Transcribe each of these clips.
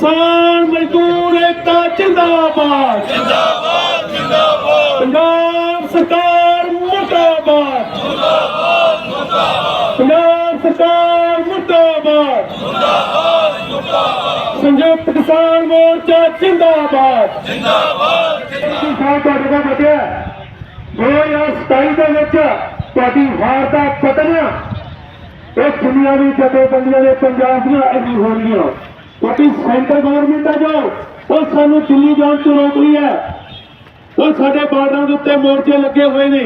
ਕਿਸਾਨ ਮਜ਼ਦੂਰ ਏਕਤਾ ਜਿੰਦਾਬਾਦ। ਜਿੰਦਾਬਾਦ ਜਿੰਦਾਬਾਦ ਪੰਜਾਬ ਸਰਕਾਰ ਮੁਰਦਾਬਾਦ। ਮੁਰਦਾਬਾਦ ਮੁਰਦਾਬਾਦ ਪੰਜਾਬ ਸਰਕਾਰ ਮੁਰਦਾਬਾਦ। ਮੁਰਦਾਬਾਦ ਮੁਰਦਾਬਾਦ ਸੰਯੁਕਤ ਕਿਸਾਨ ਮੋਰਚਾ ਜਿੰਦਾਬਾਦ। ਜਿੰਦਾਬਾਦ ਜਿੰਦਾਬਾਦ। ਤੁਹਾਡੇ ਦਾ ਬਚਿਆ 2027 ਦੇ ਵਿੱਚ ਤੁਹਾਡੀ ਹਾਰ ਦਾ ਪਤਨ ਇਹ ਦੁਨੀਆਵੀ ਜਥੇਬੰਦੀਆਂ ਨੇ ਪੰਜਾਬ ਦੀਆਂ ਅਹੀ ਹੋ ਰਹੀਆਂ। ਕਿਉਂਕਿ ਸੈਂਟਰ ਗਵਰਨਮੈਂਟ ਆ ਜੋ ਉਹ ਸਾਨੂੰ ਦਿੱਲੀ ਜਾਣ ਤੋਂ ਰੋਕ ਰਹੀ ਹੈ। ਉਹ ਸਾਡੇ ਬਾਰਡਰਾਂ ਦੇ ਉੱਤੇ ਮੋਰਚੇ ਲੱਗੇ ਹੋਏ ਨੇ।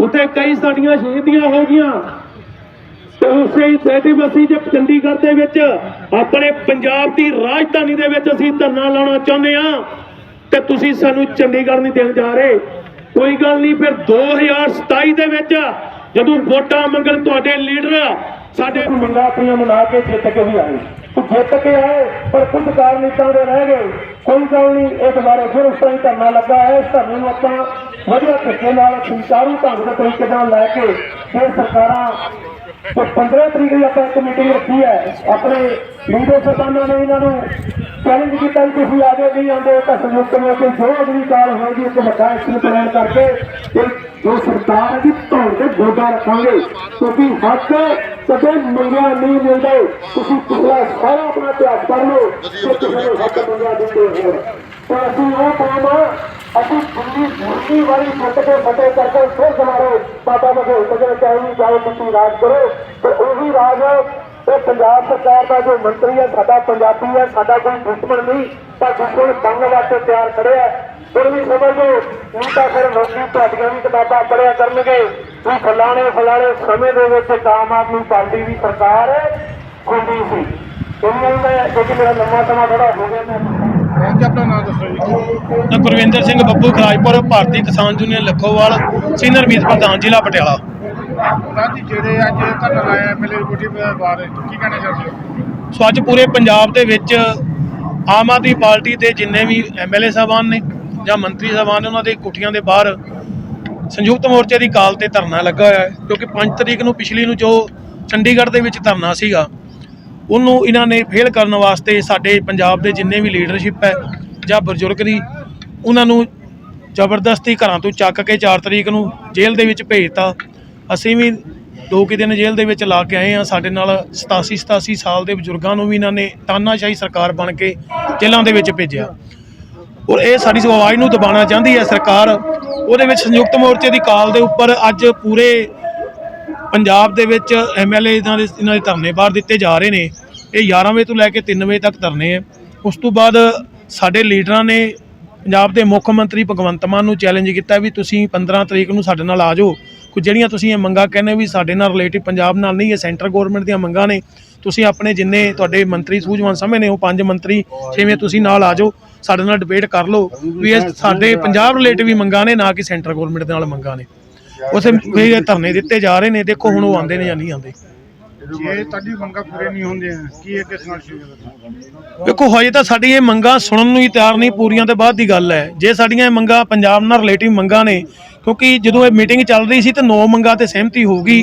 ਉੱਥੇ ਕਈ ਸਾਡੀਆਂ ਸ਼ਹੀਦੀਆਂ ਹੋ ਗਈਆਂ ਤੇ ਉਸੇ ਬੇਟੀ ਬਸੀ ਜੇ ਚੰਡੀਗੜ੍ਹ ਦੇ ਵਿੱਚ, ਆਪਣੇ ਪੰਜਾਬ ਦੀ ਰਾਜਧਾਨੀ ਦੇ ਵਿੱਚ ਅਸੀਂ ਧਰਨਾ ਲਾਉਣਾ ਚਾਹੁੰਦੇ ਆ ਤੇ ਤੁਸੀਂ ਸਾਨੂੰ ਚੰਡੀਗੜ੍ਹ ਨਹੀਂ ਦੇਣ ਜਾ ਰਹੇ। ਕੋਈ ਗੱਲ ਨਹੀਂ, ਫਿਰ 2027 ਦੇ ਵਿੱਚ ਜਦੋਂ ਵੋਟਾਂ ਮੰਗਣ ਤੁਹਾਡੇ ਲੀਡਰ ਸਾਡੇ ਮੰਗਾ ਆਪਣੀਆਂ ਮਨਾ ਕੇ ਜਿੱਤ ਕੇ ਵੀ ਆਏ। ਜਿੱਤ ਕੇ ਆਏ, ਪਰ ਕੁਝ ਕਾਰਨ ਇਦਾਂ ਦੇ ਰਹਿ ਗਏ। ਕੋਈ ਗੱਲ ਨਹੀਂ, ਇਸ ਬਾਰੇ ਫਿਰ ਉਸ ਤਰ੍ਹਾਂ ਹੀ ਧਰਨਾ ਲੱਗਾ ਹੈ। ਇਸ ਧਰਨੇ ਨੂੰ ਆਪਾਂ ਵਧੀਆ ਤਰੀਕੇ ਨਾਲ, ਸੰਚਾਰੂ ਢੰਗ ਦੇ ਤਰੀਕੇ ਨਾਲ ਲੈ ਕੇ ਇਹ ਸਰਕਾਰਾਂ ਤੇ 15 ਤਰੀਕ ਨੂੰ ਆਪਾਂ ਇੱਕ ਮੀਟਿੰਗ ਰੱਖੀ ਹੈ। ਆਪਣੇ ਲੀਡਰ ਸਰਦਾਨਾਂ ਨੇ ਇਹਨਾਂ ਨੂੰ ਚੈਲੰਜ ਕੀਤਾ ਕਿ ਤੁਸੀਂ ਆਗੇ ਨਹੀਂ ਆਉਂਦੇ ਤਾਂ ਸੰਯੁਕਤ ਹੋ ਕੇ ਜੋ ਅਗਲੀ ਕਾਲ ਹੋਏਗੀ ਇੱਕ ਵੱਡਾ ਐਕਸ਼ਨ ਪਲਾਨ ਕਰਕੇ ਤੇ ਜੋ ਸਰਕਾਰ ਦੀ ਧੌਣ ਤੇ ਗੋਡਾ ਰੱਖਾਂਗੇ। ਕਿਉਂਕਿ ਹੱਕ ਕਦੇ ਮੰਗਿਆ ਨਹੀਂ ਮਿਲਦਾ। ਤੁਸੀਂ ਪਿਛਲਾ ਸਾਰਾ ਆਪਣਾ ਇਤਿਹਾਸ ਪੜ੍ਹ ਲਓ ਕਿ ਕਿਸੇ ਨੂੰ ਹੱਕ ਮੰਗਿਆ ਦਿੰਦੇ ਹੋ ਪਰ ਅਸੀਂ ਉਹ ਕੰਮ ਅਸੀਂ ਦਿੱਲੀ ਮੁਰਗੀ ਵਾਲੀ ਛੱਤ ਕੇ ਫਤਿਹ ਕਰਕੇ ਫਿਰ ਦੁਬਾਰੇ ਬਾਬਾ ਬਗੇ ਬਗੇ ਚਾਹੀ ਜਾਓ ਤੁਸੀਂ ਰਾਜ ਕਰੋ ਤੇ ਉਹੀ ਰਾਜ ਇਹ ਪੰਜਾਬ ਸਰਕਾਰ ਦਾ ਜੋ ਮੰਤਰੀ ਹੈ ਸਾਡਾ ਪੰਜਾਬੀ ਹੈ ਸਾਡਾ ਕੋਈ ਦੁਸ਼ਮਣ ਨਹੀਂ ਪਰ ਦੁਸ਼ਮਣ ਬੰਗ ਵਾਸਤੇ ਤਿਆਰ ਖੜਿਆ ਹੈ ਫਿਰ ਵੀ ਸਮਝ ਲਓ ਹੁਣ ਤਾਂ ਫਿਰ ਲੋਕੀ ਤੁਹਾਡੀਆਂ ਵੀ ਕਿਤਾਬਾਂ ਪੜਿਆ ਕਰਨਗੇ ਵੀ ਫਲਾਣੇ ਫਲਾਣੇ ਸਮੇਂ ਦੇ ਵਿੱਚ ਆਮ ਆਦਮੀ ਪਾਰਟੀ ਦੀ ਸਰਕਾਰ ਹੁੰਦੀ ਸੀ। ਉਹਨਾਂ ਦਾ ਕਿਉਂਕਿ ਮੇਰਾ ਲੰਮਾ ਸਮਾਂ ਥੋੜਾ ਹੋ ਗਿਆ ਮੈਂ ਜੀ ਆਪਣਾ ਨਾਮ ਦੱਸੋ ਜੀ। ਮੈਂ ਗੁਰਵਿੰਦਰ ਸਿੰਘ ਬੱਬੂ ਖਰਾਜਪੁਰ ਭਾਰਤੀ ਕਿਸਾਨ ਯੂਨੀਅਨ ਲੱਖੋਵਾਲ ਸੀਨੀਅਰ ਮੀਤ ਪ੍ਰਧਾਨ ਜ਼ਿਲ੍ਹਾ ਪਟਿਆਲਾ। ਪ੍ਰਧਾਨ ਜਿਹੜੇ ਅੱਜ ਧਰਨਾ ਲਾਇਆ ਐਮਐਲਏ ਕੋਠੀ ਬਾਰੇ ਕੀ ਕਹਿਣਾ ਚਾਹੁੰਦੇ ਹੋ ਸੋ ਅੱਜ ਪੂਰੇ ਪੰਜਾਬ ਦੇ ਵਿੱਚ ਆਮ ਆਦਮੀ ਪਾਰਟੀ ਦੇ ਜਿੰਨੇ ਵੀ ਐਮਐਲਏ ਸਾਹਿਬਾਨ ਨੇ ਜਾਂ ਮੰਤਰੀ ਸਾਹਿਬਾਨ ਨੇ, ਉਹਨਾਂ ਦੇ ਕੋਠੀਆਂ ਦੇ ਬਾਹਰ ਸੰਯੁਕਤ ਮੋਰਚੇ ਦੀ ਕਾਲ ਤੇ ਧਰਨਾ ਲੱਗਾ ਹੋਇਆ ਹੈ। ਕਿਉਂਕਿ 5 ਤਰੀਕ ਨੂੰ ਪਿਛਲੀ ਨੂੰ ਜੋ ਚੰਡੀਗੜ੍ਹ ਦੇ ਵਿੱਚ ਧਰਨਾ ਸੀਗਾ, ਉਹਨੂੰ ਇਹਨਾਂ ਨੇ ਫੇਲ ਕਰਨ ਵਾਸਤੇ ਸਾਡੇ ਪੰਜਾਬ ਦੇ ਜਿੰਨੇ ਵੀ ਲੀਡਰਸ਼ਿਪ ਹੈ ਜਾਂ ਬਜ਼ੁਰਗ ਦੀ, ਉਹਨਾਂ ਨੂੰ ਜ਼ਬਰਦਸਤੀ ਘਰਾਂ ਤੋਂ ਚੱਕ ਕੇ 4 ਤਰੀਕ ਨੂੰ ਜੇਲ੍ਹ ਦੇ ਵਿੱਚ ਭੇਜਤਾ ਅਸੀਂ ਵੀ ਦੋ ਕੁ ਦਿਨ ਜੇਲ੍ਹ ਦੇ ਵਿੱਚ ਲਾ ਕੇ ਆਏ ਆ ਸਾਡੇ ਨਾਲ 87 87 ਸਾਲ ਦੇ ਬਜ਼ੁਰਗਾਂ ਨੂੰ ਵੀ ਇਹਨਾਂ ਨੇ ਤਾਨਾਸ਼ਾਹੀ ਸਰਕਾਰ ਬਣ ਕੇ ਜੇਲ੍ਹਾਂ ਦੇ ਵਿੱਚ ਭੇਜਿਆ। ਔਰ ਇਹ ਸਾਡੀ ਆਵਾਜ਼ ਨੂੰ ਦਬਾਉਣਾ ਚਾਹੁੰਦੀ ਹੈ ਸਰਕਾਰ। ਉਹਦੇ ਵਿੱਚ ਸੰਯੁਕਤ ਮੋਰਚੇ ਦੀ ਕਾਲ ਦੇ ਉੱਪਰ ਅੱਜ ਪੂਰੇ ਪੰਜਾਬ ਦੇ ਵਿੱਚ ਐਮਐਲਏ ਇਹਨਾਂ ਦੇ ਇਹਨਾਂ ਦੇ ਧਰਨੇ ਬਾਹਰ ਦਿੱਤੇ ਜਾ ਰਹੇ ਨੇ। ਇਹ 11 ਵਜੇ ਤੋਂ ਲੈ ਕੇ 3 ਵਜੇ ਤੱਕ ਧਰਨੇ ਹੈ। ਉਸ ਤੋਂ ਬਾਅਦ ਸਾਡੇ ਲੀਡਰਾਂ ਨੇ ਪੰਜਾਬ ਦੇ ਮੁੱਖ ਮੰਤਰੀ ਭਗਵੰਤ ਮਾਨ ਨੂੰ ਚੈਲੰਜ ਕੀਤਾ ਵੀ ਤੁਸੀਂ 15 ਤਰੀਕ ਨੂੰ ਸਾਡੇ ਨਾਲ ਆ ਜਾਓ। ਜਿਹੜੀਆਂ ਤੁਸੀਂ ਇਹ ਮੰਗਾਂ ਕਹਿੰਦੇ ਵੀ ਸਾਡੇ ਨਾਲ ਰਿਲੇਟਿਵ ਪੰਜਾਬ ਨਾਲ ਨਹੀਂ ਇਹ ਸੈਂਟਰ ਗਵਰਨਮੈਂਟ ਦੀਆਂ ਮੰਗਾਂ ਨੇ। ਤੁਸੀਂ ਆਪਣੇ ਜਿੰਨੇ ਤੁਹਾਡੇ ਮੰਤਰੀ ਸੂਝਵਾਨ ਸਮੇਂ ਨੇ ਉਹ ਪੰਜ ਮੰਤਰੀ ਛੇਵੇਂ ਤੁਸੀਂ ਨਾਲ ਆ ਜਾਓ ਸਾਡੇ ਨਾਲ ਡਿਬੇਟ ਕਰ ਲਓ ਵੀ ਇਹ ਸਾਡੇ ਪੰਜਾਬ ਰਿਲੇਟਿਵ ਹੀ ਮੰਗਾਂ ਨੇ ਨਾ ਕਿ ਸੈਂਟਰ ਗਵਰਨਮੈਂਟ ਦੇ ਨਾਲ ਮੰਗਾਂ ਨੇ। ਉਸੇ ਵੀ ਇਹ ਧਰਨੇ ਦਿੱਤੇ ਜਾ ਰਹੇ ਨੇ ਦੇਖੋ ਹੁਣ ਉਹ ਆਉਂਦੇ ਨੇ ਜਾਂ ਨਹੀਂ ਆਉਂਦੇ। ਜੇ ਤੁਹਾਡੀ ਮੰਗਾਂ ਪੂਰੇ ਨਹੀਂ ਹੁੰਦੀਆਂ ਕੀ ਅੱਗੇ ਸੰਘਰਸ਼ ਹੋਵੇਗਾ ਵੇਖੋ ਹਜੇ ਤਾਂ ਸਾਡੀ ਇਹ ਮੰਗਾਂ ਸੁਣਨ ਨੂੰ ਹੀ ਤਿਆਰ ਨਹੀਂ ਪੂਰੀਆਂ ਤੇ ਬਾਅਦ ਦੀ ਗੱਲ ਹੈ। ਜੇ ਸਾਡੀਆਂ ਇਹ ਮੰਗਾਂ ਪੰਜਾਬ ਨਾਲ ਰਿਲੇਟਿਵ ਮੰਗਾਂ ਨੇ ਕਿਉਂਕਿ ਜਦੋਂ ਇਹ ਮੀਟਿੰਗ ਚੱਲ ਰਹੀ ਸੀ ਤਾਂ ਨੌ ਮੰਗਾਂ ਤੇ ਸਹਿਮਤੀ ਹੋ ਗਈ,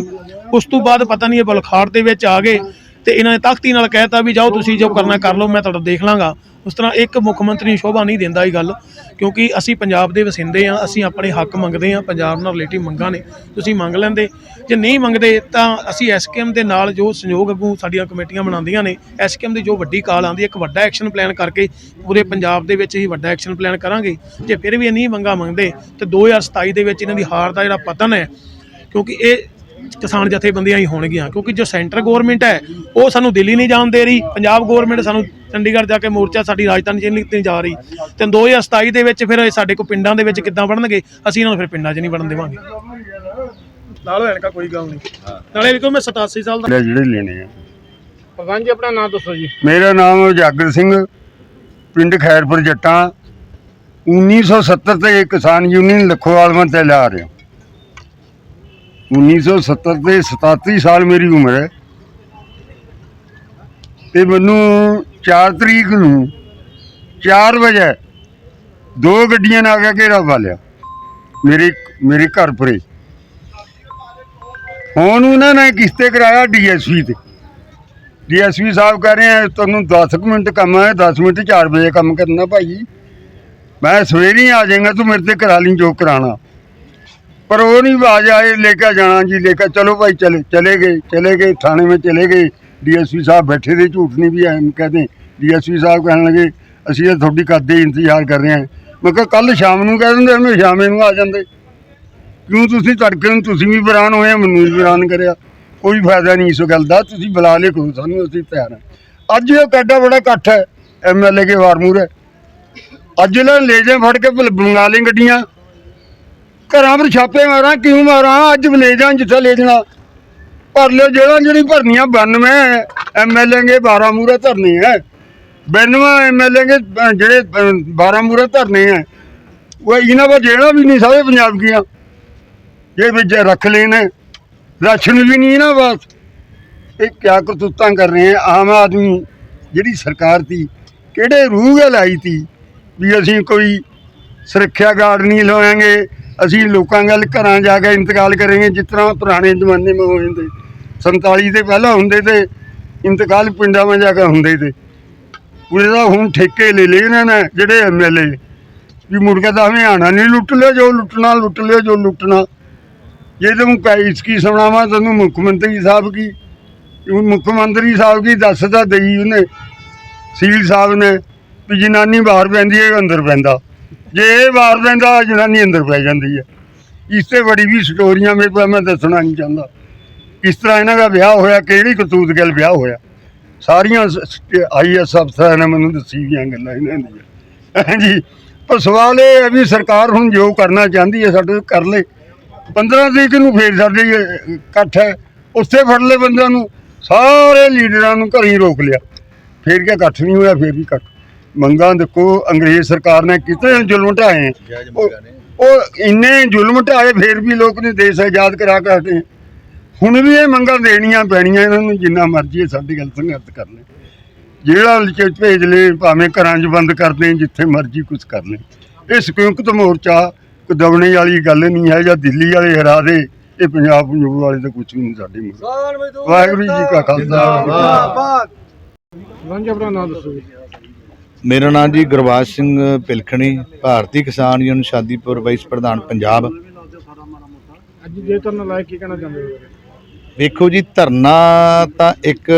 ਉਸ ਤੋਂ ਬਾਅਦ ਪਤਾ ਨਹੀਂ ਇਹ ਬਲਖਾੜ ਦੇ ਵਿੱਚ ਆ ਗਏ। ਤੇ ਇਹਨਾਂ ਨੇ ਤਖਤੀ ਨਾਲ ਕਹਿਤਾ ਵੀ ਜਾਓ ਤੁਸੀਂ ਜੋ ਕਰਨਾ ਕਰ ਲਓ, ਮੈਂ ਤੁਹਾਡਾ ਦੇਖ ਲਾਂਗਾ। ਉਸ ਤਰ੍ਹਾਂ ਇੱਕ ਮੁੱਖ ਮੰਤਰੀ ਨੂੰ ਸ਼ੋਭਾ ਨਹੀਂ ਦਿੰਦਾ ਇਹ ਗੱਲ, ਕਿਉਂਕਿ ਅਸੀਂ ਪੰਜਾਬ ਦੇ ਵਸਿੰਦੇ ਆ ਅਸੀਂ ਆਪਣੇ ਹੱਕ ਮੰਗਦੇ ਆ ਪੰਜਾਬ ਨਾਲ ਰਿਲੇਟਿਵ ਮੰਗਾਂ ਨੇ, ਤੁਸੀਂ ਮੰਗ ਲੈਂਦੇ। ਜੇ ਨਹੀਂ ਮੰਗਦੇ ਤਾਂ ਅਸੀਂ ਐਸਕੇਐਮ ਦੇ ਨਾਲ ਜੋ ਸੰਯੋਗ ਅੱਗੂ ਸਾਡੀਆਂ ਕਮੇਟੀਆਂ ਬਣਾਉਂਦੀਆਂ ਨੇ ਐਸਕੇਐਮ ਦੀ ਜੋ ਵੱਡੀ ਕਾਲ ਆਉਂਦੀ ਹੈ, ਇੱਕ ਵੱਡਾ ਐਕਸ਼ਨ ਪਲਾਨ ਕਰਕੇ ਪੂਰੇ ਪੰਜਾਬ ਦੇ ਵਿੱਚ ਹੀ ਵੱਡਾ ਐਕਸ਼ਨ ਪਲਾਨ ਕਰਾਂਗੇ। ਜੇ ਫਿਰ ਵੀ ਇਹ ਨਹੀਂ ਮੰਗਾਂ ਮੰਗਦੇ, ਤੇ 2027 ਦੇ ਵਿੱਚ ਇਹਨਾਂ ਦੀ ਹਾਰ ਦਾ ਜਿਹੜਾ ਪਤਨ ਹੈ, ਕਿਉਂਕਿ ਇਹ ਕਿਸਾਨ ਜਥੇਬੰਦੀਆਂ ਹੀ ਹੋਣਗੀਆਂ ਕਿਉਂਕਿ ਜੋ ਸੈਂਟਰ ਗਵਰਨਮੈਂਟ ਹੈ ਉਹ ਸਾਨੂੰ ਦਿੱਲੀ ਨਹੀਂ ਜਾਣ ਦੇ ਰਹੀ ਪੰਜਾਬ ਗਵਰਨਮੈਂਟ ਸਾਨੂੰ ਚੰਡੀਗੜ੍ਹ ਜਾ ਕੇ ਮੋਰਚਾ ਸਾਡੀ ਰਾਜਧਾਨੀ ਚ ਨਹੀਂ ਜਾ ਰਹੀ। ਤੇ 2027 ਦੇ ਵਿੱਚ ਫਿਰ ਸਾਡੇ ਕੋ ਪਿੰਡਾਂ ਦੇ ਵਿੱਚ ਕਿੱਦਾਂ ਬਣਨਗੇ ਅਸੀਂ ਇਹਨਾਂ ਨੂੰ ਫਿਰ ਪਿੰਡਾਂ 'ਚ ਨਹੀਂ ਬਣਨ ਦੇਵਾਂਗੇ। ਨਾਲ ਐਨਕਾ ਕੋਈ ਗੱਲ ਨਹੀਂ। ਨਾਲੇ ਵੀ ਮੈਂ 87 ਸਾਲ ਦਾ ਲੈ ਜਿਹੜੇ ਲੈਣੇ ਆ। ਪ੍ਰਧਾਨ ਜੀ ਆਪਣਾ ਨਾਮ ਦੱਸੋ ਜੀ। ਮੇਰਾ ਨਾਮ ਜਾਗਰ ਸਿੰਘ ਪਿੰਡ ਖੈਰਪੁਰ ਜੱਟਾਂ 1970 ਤੇ ਕਿਸਾਨ ਯੂਨੀਅਨ ਲਖੋਵਾਲ ਮੈਂ ਤੇ ਲਾ ਰਿਹਾ 1970 ਤੇ 87 ਸਾਲ ਮੇਰੀ ਉਮਰ ਹੈ। ਤੇ ਮੈਨੂੰ 4 ਤਰੀਕ ਨੂੰ 4 ਵਜੇ ਦੋ ਗੱਡੀਆਂ ਨਾਲ ਆ ਕੇ ਘੇਰਾ ਪਾ ਲਿਆ। ਮੇਰੇ ਮੇਰੇ ਘਰ ਪਰੇ। ਹੁਣ ਉਹਨਾਂ ਨੇ ਕਿਸ਼ਤੇ ਕਰਾਇਆ ਡੀਐਸਪੀ ਤੇ। ਡੀਐਸਪੀ ਸਾਹਿਬ ਕਹਿ ਰਹੇ ਆ, ਤੁਹਾਨੂੰ 10 ਕੁ ਮਿੰਟ ਕੰਮ ਹੈ 10 ਮਿੰਟ 4 ਵਜੇ ਕੰਮ ਕਰਨਾ ਭਾਈ। ਮੈਂ ਸਵੇਰੇ ਆ ਜਾਏਗਾ, ਤੂੰ ਮੇਰੇ ਤੇ ਕਰਾ ਲਈ ਜੋ ਕਰਾਣਾ ਪਰ ਉਹ ਨਹੀਂ ਬਾਜ ਆਏ ਲੈ ਕੇ ਜਾਣਾ ਜੀ, ਲੈ ਕੇ ਚਲੋ ਭਾਈ, ਚਲੇ ਚਲੇ ਗਏ ਚਲੇ ਗਏ, ਥਾਣੇ ਵਿੱਚ ਚਲੇ ਗਏ। ਡੀਐਸਪੀ ਸਾਹਿਬ ਬੈਠੇ ਦੇ ਝੂਠ ਨਹੀਂ ਵੀ ਐਂ ਕਹਦੇ। ਡੀਐਸਪੀ ਸਾਹਿਬ ਕਹਿਣ ਲੱਗੇ, ਅਸੀਂ ਇਹ ਤੁਹਾਡੀ ਕਰਦੇ ਇੰਤਜ਼ਾਰ ਕਰ ਰਹੇ ਹਾਂ। ਮੈਂ ਕਿਹਾ ਕੱਲ ਸ਼ਾਮ ਨੂੰ ਕਹਿ ਦਿੰਦੇ ਮੈਂ ਸ਼ਾਮੇ ਨੂੰ ਆ ਜਾਂਦੇ। ਕਿਉਂ ਤੁਸੀਂ ਤੜਕੇ ਨੂੰ ਤੁਸੀਂ ਵੀ ਬਰਾਨ ਹੋਏ, ਮੈਨੂੰ ਵੀ ਬਰਾਨ ਕਰਿਆ। ਕੋਈ ਫਾਇਦਾ ਨਹੀਂ ਇਸ ਗੱਲ ਦਾ, ਤੁਸੀਂ ਬੁਲਾ ਲਿਓ ਕਰੋ, ਸਾਨੂੰ ਅਸੀਂ ਤਿਆਰ ਹਾਂ। ਅੱਜ ਇਹ ਕੱਡਾ ਬੜਾ ਇਕੱਠ ਹੈ ਐਮਐਲਏ ਕੇ ਵਾਰਮੂਰ ਹੈ। ਅੱਜ ਇਹਨਾਂ ਲੈ ਜਾ ਫੜ ਕੇ ਬਲ- ਬਣਾ ਗੱਡੀਆਂ। ਘਰਾਂ ਪਰ ਛਾਪੇ ਮਾਰਾਂ ਕਿਉਂ ਮਾਰਾਂ? ਅੱਜ ਵੀ ਲੈ ਜਾ ਜਿੱਥੇ ਲੈ ਜਾਣਾ। ਭਰ ਲਿਓ ਜਿਹੜਾ ਜਿਹੜੀ ਭਰਨੀਆਂ 92 ਐਮਐਲਏ ਕੇ 12 ਮੂਰੇ ਧਰਨੇ ਹੈ 92 ਐਮਐਲਏ ਕੇ ਅ, ਜਿਹੜੇ 12 ਮੂਰੇ ਧਰਨੇ ਹੈ ਉਹ ਇਹਨਾਂ ਦਾ ਜਿਹੜਾ ਵੀ ਨਹੀਂ ਸਾਰੇ ਪੰਜਾਬ ਦੀਆਂ। ਜੇ ਵਿੱਚ ਰੱਖ ਲੈਣੇ ਰਾਸ਼ਨ ਵੀ ਨਹੀਂ ਨਾ ਬਸ ਇਹ ਕਿਆ ਕਰਤੂਤਾਂ ਕਰ ਰਹੇ ਆ ਆਮ ਆਦਮੀ। ਜਿਹੜੀ ਸਰਕਾਰ ਤੀ ਕਿਹੜੇ ਰੂਹ ਲਾਈ ਤੀ ਵੀ ਅਸੀਂ ਕੋਈ ਸੁਰੱਖਿਆ ਗਾਰਡ ਨਹੀਂ ਲਵਾਂਗੇ ਅਸੀਂ ਲੋਕਾਂ ਗੱਲ ਘਰਾਂ ਜਾ ਕੇ ਇੰਤਕਾਲ ਕਰਾਂਗੇ, ਜਿਸ ਤਰ੍ਹਾਂ ਪੁਰਾਣੇ ਜ਼ਮਾਨੇ में ਹੋ ਜਾਂਦੇ। 47 ਦੇ ਪਹਿਲਾਂ ਹੁੰਦੇ ਤੇ ਇੰਤਕਾਲ ਪਿੰਡਾਂ ਵਿੱਚ ਜਾ ਕੇ ਹੁੰਦੇ ਤੇ। ਪੂਰੇ ਦਾ ਹੁਣ ਠੇਕੇ ਲੈ ਲਏ ਇਹਨਾਂ ਨੇ, ਜਿਹੜੇ ਐਮਐਲਏ ਵੀ ਮੁੜ ਕੇ ਤਾਂ ਹਮਿਆਣਾ ਨਹੀਂ, ਲੁੱਟ ਲਿਓ ਜੋ ਲੁੱਟਣਾ, ਲੁੱਟ ਲਿਓ ਜੋ ਲੁੱਟਣਾ। ਜੇ ਤੈਨੂੰ ਕੈਸ ਕੀ ਸੁਣਾਵਾਂ, ਤੈਨੂੰ ਮੁੱਖ ਮੰਤਰੀ ਸਾਹਿਬ ਕੀ? ਮੁੱਖ ਮੰਤਰੀ ਸਾਹਿਬ ਕੀ ਦੱਸਦਾ ਦਈ ਉਹਨੇ, ਸੀਲ ਸਾਹਿਬ ਨੇ, ਵੀ ਜਨਾਨੀ ਬਾਹਰ ਪੈਂਦੀ ਹੈ, ਅੰਦਰ ਪੈਂਦਾ। ਜੇ ਇਹ ਬਾਹਰ ਲੈਂਦਾ ਜਨਾਨੀ ਅੰਦਰ ਪੈ ਜਾਂਦੀ ਹੈ ਇਸ ਤੇ ਬੜੀ ਵੀ ਸਟੋਰੀਆਂ ਮੇਰੇ ਕੋਲ ਮੈਂ ਦੱਸਣਾ ਨਹੀਂ ਚਾਹੁੰਦਾ। ਕਿਸ ਤਰ੍ਹਾਂ ਇਹਨਾਂ ਦਾ ਵਿਆਹ ਹੋਇਆ, ਕਿਹੜੀ ਕਰਤੂਤ ਗੱਲ ਵਿਆਹ ਹੋਇਆ? ਸਾਰੀਆਂ ਆਈਐਸ ਅਫਸਰਾਂ ਨੇ ਮੈਨੂੰ ਦੱਸੀ ਗਈਆਂ ਗੱਲਾਂ ਇਹਨਾਂ ਦੀਆਂ। ਹਾਂਜੀ ਪਰ ਸਵਾਲ ਇਹ ਹੈ ਵੀ ਸਰਕਾਰ ਹੁਣ ਜੋ ਕਰਨਾ ਚਾਹੁੰਦੀ ਹੈ, ਸਾਡੇ ਕਰ ਲੇ। 15 ਤਰੀਕ ਨੂੰ ਫੇਰ ਸਾਡੇ ਇਕੱਠ ਹੈ। ਉੱਥੇ ਫੜ ਲਏ ਬੰਦਿਆਂ ਨੂੰ। ਸਾਰੇ ਲੀਡਰਾਂ ਨੂੰ ਘਰੀ ਰੋਕ ਲਿਆ। ਫੇਰ ਕਿਆ ਇਕੱਠ ਨਹੀਂ ਹੋਇਆ, ਫੇਰ ਵੀ ਇਕੱਠ। ਮੰਗਾਂ ਦੇਖੋ ਅੰਗਰੇਜ਼ ਸਰਕਾਰ ਨੇ ਕਿਤੇ ਜ਼ੁਲਮ ਢਾਏ ਉਹ ਇੰਨੇ ਜ਼ੁਲਮ ਢਾਏ ਫੇਰ ਵੀ ਲੋਕ ਨੇ ਦੇਸ਼ ਆਜ਼ਾਦ ਕਰਾ ਕੇ ਹਟੇ। ਹੁਣ ਵੀ ਇਹ ਮੰਗਾਂ ਦੇਣੀਆਂ ਪੈਣੀਆਂ ਇਹਨਾਂ ਨੂੰ ਜਿੰਨਾ ਮਰਜ਼ੀ ਇਹ ਸਾਡੀ ਗੱਲ ਸੰਘਰਸ਼ ਕਰ ਲੈ ਜਿਹੜਾ ਚ ਭੇਜ ਲੈ ਭਾਵੇਂ ਘਰਾਂ 'ਚ ਬੰਦ ਕਰ ਦੇਣ ਜਿੱਥੇ ਮਰਜ਼ੀ ਕੁਝ ਕਰ ਲੈ। ਇਹ ਸੰਯੁਕਤ ਮੋਰਚਾ ਕਦਵਣੇ ਵਾਲੀ ਗੱਲ ਨਹੀਂ ਹੈ ਜਾਂ ਦਿੱਲੀ ਵਾਲੇ ਹਰਾ ਦੇ ਇਹ ਪੰਜਾਬ ਪੰਜੂਬ ਵਾਲੇ ਤਾਂ ਕੁਝ ਵੀ ਨਹੀਂ ਸਾਡੇ ਮੂਹਰੇ ਵਾਹਿਗੁਰੂ ਜੀ ਕਾ ਖਾਲਸਾ। ਰੰਜ ਆਪਣਾ ਨਾਮ ਦੱਸੋ ਜੀ। ਮੇਰਾ ਨਾਮ ਜੀ ਗੁਰਬਾਜ ਸਿੰਘ ਪਿਲਖਣੀ ਭਾਰਤੀ ਕਿਸਾਨ ਯੂਨੀਅਨ ਸ਼ਾਦੀਪੁਰ ਵਾਈਸ ਪ੍ਰਧਾਨ ਪੰਜਾਬ। ਅੱਜ ਜੇ ਤੁਹਾਨੂੰ ਲਾਇਕ ਕੀ ਕਹਿਣਾ ਚਾਹੁੰਦੇ ਹੋ ਵੇਖੋ ਜੀ ਧਰਨਾ ਤਾਂ ਇੱਕ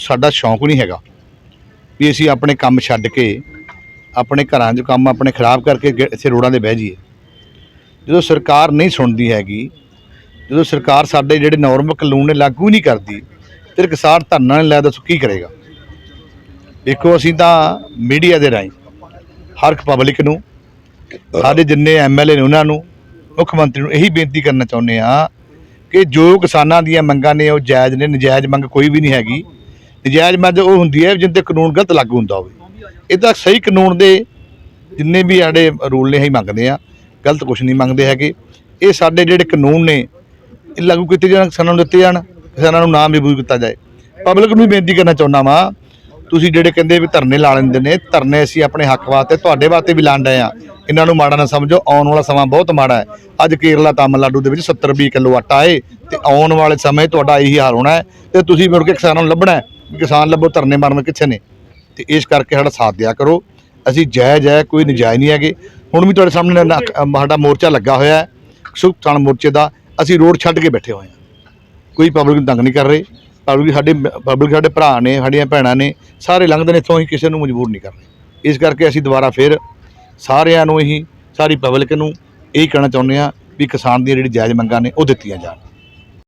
ਸਾਡਾ ਸ਼ੌਂਕ ਨਹੀਂ ਹੈਗਾ। ਵੀ ਅਸੀਂ ਆਪਣੇ ਕੰਮ ਛੱਡ ਕੇ ਆਪਣੇ ਘਰਾਂ 'ਚ ਕੰਮ ਆਪਣੇ ਖਰਾਬ ਕਰਕੇ ਇੱਥੇ ਰੋਡਾਂ 'ਤੇ ਬਹਿ ਜਾਈਏ। ਜਦੋਂ ਸਰਕਾਰ ਨਹੀਂ ਸੁਣਦੀ ਹੈਗੀ ਜਦੋਂ ਸਰਕਾਰ ਸਾਡੇ ਜਿਹੜੇ ਨਾਰਮਲ ਕਾਨੂੰਨ ਨੇ ਲਾਗੂ ਨਹੀਂ ਕਰਦੀ ਫਿਰ ਕਿਸਾਨ ਧਰਨਾ ਨਹੀਂ ਲਾਇਆ ਦੱਸੋ ਕੀ ਕਰੇਗਾ? ਦੇਖੋ, ਅਸੀਂ ਤਾਂ ਮੀਡੀਆ ਦੇ ਰਾਹੀਂ ਹਰ ਇੱਕ ਪਬਲਿਕ ਨੂੰ, ਸਾਡੇ ਜਿੰਨੇ ਐਮਐਲਏ ਨੇ ਉਹਨਾਂ ਨੂੰ, ਮੁੱਖ ਮੰਤਰੀ ਨੂੰ ਇਹੀ ਬੇਨਤੀ ਕਰਨਾ ਚਾਹੁੰਦੇ ਆ ਕਿ ਜੋ ਕਿਸਾਨਾਂ ਦੀਆਂ ਮੰਗਾਂ ਨੇ, ਉਹ ਜਾਇਜ਼ ਨੇ, ਨਜਾਇਜ਼ ਮੰਗ ਕੋਈ ਵੀ ਨਹੀਂ ਹੈਗੀ। ਨਜਾਇਜ਼ ਮੰਗ ਉਹ ਹੁੰਦੀ ਹੈ ਜਿੰਦੇ ਕਾਨੂੰਨ ਗਲਤ ਲਾਗੂ ਹੁੰਦਾ ਹੋਵੇ। ਇਹ ਤਾਂ ਸਹੀ ਕਾਨੂੰਨ ਦੇ ਜਿੰਨੇ ਵੀ ਸਾਡੇ ਰੂਲ ਨੇ ਅਸੀਂ ਮੰਗਦੇ ਆ ਗਲਤ ਕੁਝ ਨਹੀਂ ਮੰਗਦੇ ਹੈਗੇ। ਇਹ ਸਾਡੇ ਜਿਹੜੇ ਕਾਨੂੰਨ ਨੇ, ਇਹ ਲਾਗੂ ਕੀਤੇ ਜਾਣ, ਕਿਸਾਨਾਂ ਨੂੰ ਦਿੱਤੇ ਜਾਣ, ਕਿਸਾਨਾਂ ਨੂੰ ਨਾ ਮਜ਼ਬੂਤ ਕੀਤਾ ਜਾਏ। ਪਬਲਿਕ ਨੂੰ ਵੀ ਬੇਨਤੀ ਕਰਨਾ ਚਾਹੁੰਦਾ ਵਾਂ ਤੁਸੀਂ ਜਿਹੜੇ ਕਹਿੰਦੇ ਵੀ ਧਰਨੇ ਲਾ ਲੈਂਦੇ ਨੇ, ਧਰਨੇ ਅਸੀਂ ਆਪਣੇ ਹੱਕ ਵਾਸਤੇ, ਤੁਹਾਡੇ ਵਾਸਤੇ ਵੀ ਲਾਣ ਡਏ ਆ ਇਹਨਾਂ ਨੂੰ ਮਾੜਾ ਨਾ ਸਮਝੋ, ਆਉਣ ਵਾਲਾ ਸਮਾਂ ਬਹੁਤ ਮਾੜਾ ਹੈ। ਅੱਜ ਕੇਰਲਾ ਤਾਮਿਲਨਾਡੂ ਦੇ ਵਿੱਚ 70 20 ਕਿਲੋ ਆਟਾ ਏ, ਤੇ ਆਉਣ ਵਾਲੇ ਸਮੇਂ ਤੁਹਾਡਾ ਇਹੀ ਹਾਲ ਹੋਣਾ ਹੈ। ਤੇ ਤੁਸੀਂ ਮੁੜ ਕੇ ਕਿਸਾਨਾਂ ਨੂੰ ਲੱਭਣਾ ਹੈ ਵੀ ਕਿਸਾਨ ਲੱਭੋ, ਧਰਨੇ ਮਾਰਨ ਕਿੱਥੇ ਨੇ? ਤੇ ਇਸ ਕਰਕੇ ਸਾਡਾ ਸਾਥ ਦਿਆ ਕਰੋ। ਅਸੀਂ ਜਾਇਜ਼ ਹੈ ਕੋਈ ਨਜਾਇਜ਼ ਨਹੀਂ ਹੈਗੇ। ਹੁਣ ਵੀ ਤੁਹਾਡੇ ਸਾਹਮਣੇ ਸਾਡਾ ਮੋਰਚਾ ਲੱਗਾ ਹੋਇਆ ਹੈ। ਸੁਖਤਾਨ ਮੋਰਚੇ ਦਾ ਅਸੀਂ ਰੋਡ ਛੱਡ ਕੇ ਬੈਠੇ ਹੋਏ ਹਾਂ। ਕੋਈ ਪਬਲਿਕ ਨੂੰ ਤੰਗ ਨਹੀਂ ਕਰ ਰਹੇ। ਪਬਲਿਕ ਸਾਡੇ ਪਬਲਿਕ ਸਾਡੇ ਭਰਾ ਨੇ, ਸਾਡੀਆਂ ਭੈਣਾਂ ਨੇ, ਸਾਰੇ ਲੰਘਦੇ ਨੇ, ਇੱਥੋਂ ਹੀ ਕਿਸੇ ਨੂੰ ਮਜਬੂਰ ਨਹੀਂ ਕਰ ਇਸ ਕਰਕੇ ਅਸੀਂ ਦੁਬਾਰਾ ਫਿਰ ਸਾਰਿਆਂ ਨੂੰ ਹੀ ਸਾਰੀ ਪਬਲਿਕ ਨੂੰ ਇਹ ਕਹਿਣਾ ਚਾਹੁੰਦੇ ਹਾਂ ਵੀ ਕਿਸਾਨ ਦੀਆਂ ਜਿਹੜੀ ਜਾਇਜ਼ ਮੰਗਾਂ ਨੇ ਉਹ ਦਿੱਤੀਆਂ ਜਾਣ।